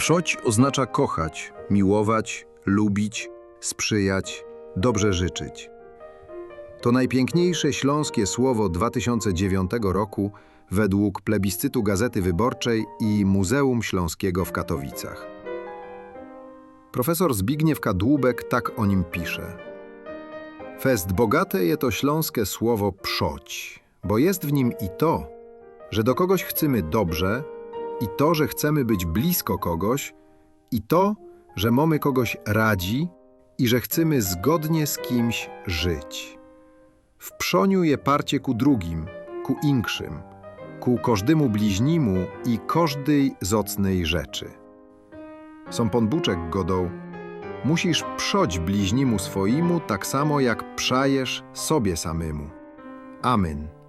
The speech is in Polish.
Przoć oznacza kochać, miłować, lubić, sprzyjać, dobrze życzyć. To najpiękniejsze śląskie słowo 2009 roku według plebiscytu Gazety Wyborczej i Muzeum Śląskiego w Katowicach. Profesor Zbigniew Kadłubek tak o nim pisze. Fest bogate je to śląskie słowo przoć, bo jest w nim i to, że do kogoś chcemy dobrze, i to, że chcemy być blisko kogoś, i to, że mamy kogoś radzi i że chcemy zgodnie z kimś żyć. W przoniu je parcie ku drugim, ku inkszym, ku każdemu bliźnimu i każdej zocnej rzeczy. Sąpon Buczek godał, musisz przoć bliźnimu swoimu tak samo jak przajesz sobie samemu. Amen.